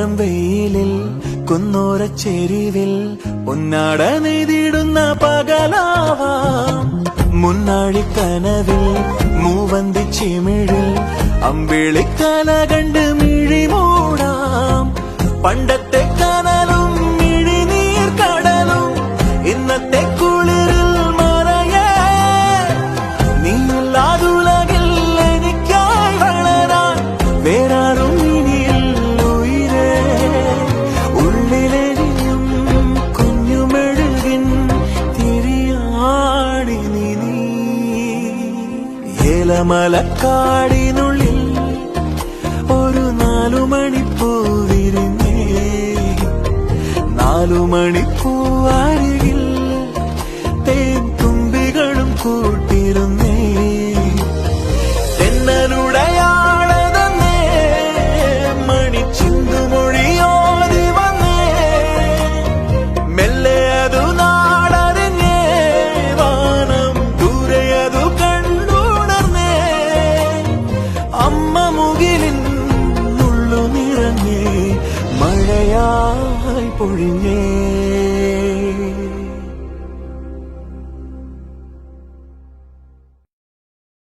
പൊന്മാരം വെയിലിൽ കുന്നോര ചെരിവിൽ പൊന്നാട നെയ്തിടുന്ന പകലാവാം. മുന്നാഴി കനവിൽ മൂവന്തി ചിമിഴിൽ അമ്പിളിക്കല കണ്ട് മിഴിമൂടാം. പണ്ടത്തെ കനലും ഏലമലക്കാടിനുള്ളിൽ ഒരു നാലു മണിപ്പൂവിരിഞ്ഞേ നാലു മണിപ്പൂവാരികിൽ 爱不认命。